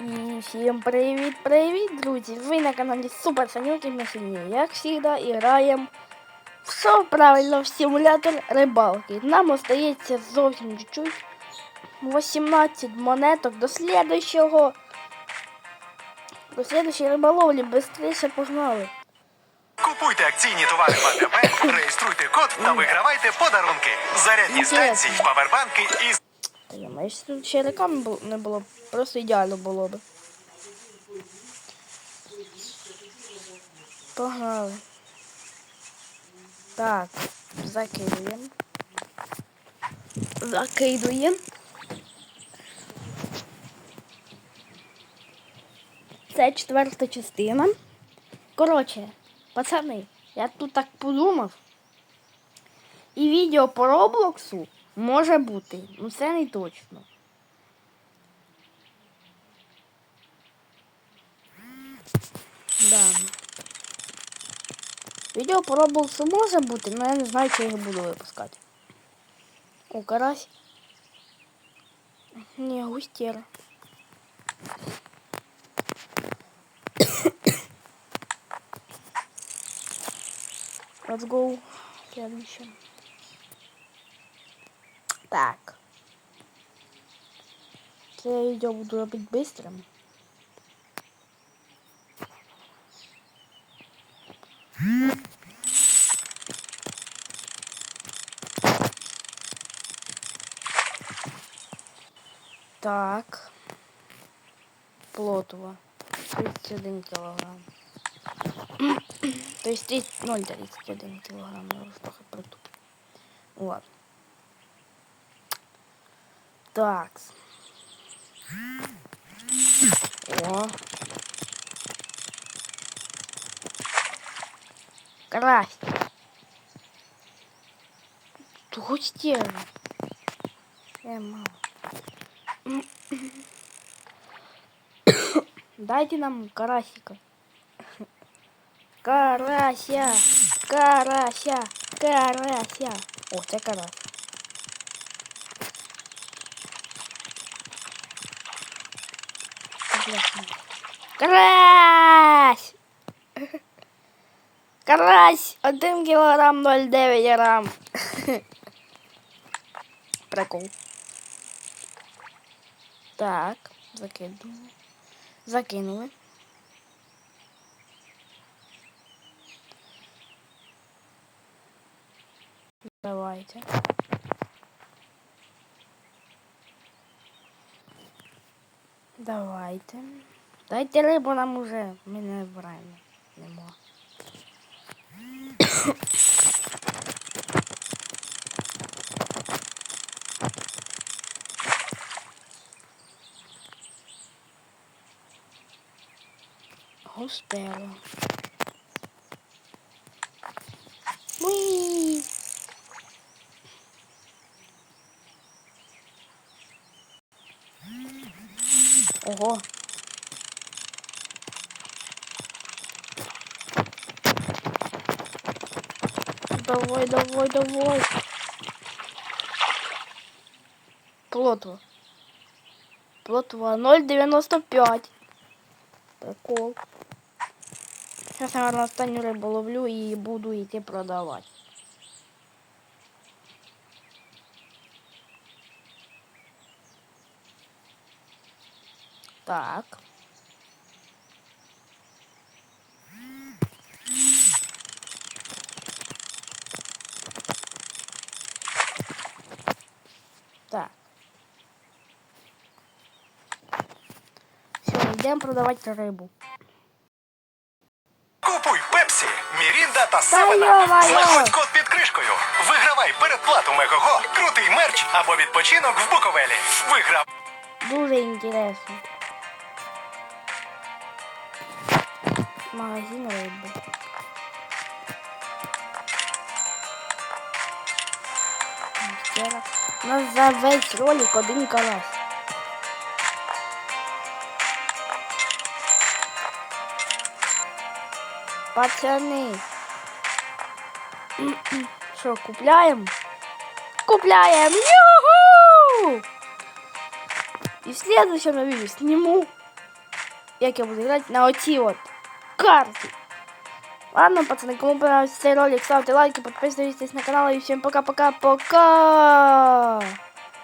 І всім привіт-привіт, друзі! Ви на каналі Супер Санюк і ми сьогодні, як завжди, граємо все правильно в симулятор рибалки. Нам остається зовсім чуть-чуть. 18 монеток до слідущого. До слідущої риболовлі быстріше погнали. Купуйте акційні товари в реєструйте код та вигравайте подарунки. Зарядні станції, павербанки і Маю, якщо тут ще реклами не було, просто ідеально було б. Погнали. Так, закидуємо. Закидуємо. Це четверта частина. Коротше, пацани, я тут так подумав. І відео по Роблоксу може бути, ну це не точно. Да. Відео по Роблоксу може бути, але я не знаю, чи я його буду випускати. О, карась. Ні, густєра. Let's go. Следующее. Так. Це відео буду робити быстрым. Так. Плотова. 31 килограмм. То есть 0,31 килограмм. Я уже трохи притупив. Ладно. Так. О. Карась. Густера. Э, мало. Дайте нам карасика. Карася. Карася. Карася. О, це карась. Карась! Карась! 1 кілограм 0,9 грам. Прикол. Так, закинули. Закинули. Давайте. Давайте. Дайте рибу нам уже. Ми не вбираємо. Нема. Густело. Ого. Давай, давай, давай. Плотва. Плотва 0,95. Прикол. Сейчас, наверное, останню рибу ловлю і буду йти продавати. Так. Так. Все, йдемо продавати рибу. купуй Пепсі, Мірінда та Севена. Знаходь код під кришкою. Вигравай передплату Мегого, крутий мерч або відпочинок в Буковелі. Виграв. Дуже інтересно. Магазин риби. У нас за весь ролик один карась. Пацани. Що, купляємо? Купляємо! Юху! И в следующем я видео сниму як я буду грати на оці от карті. Ладно, пацаны, кому понравился ролик, ставьте лайки, подписывайтесь на канал и всем пока-пока-пока.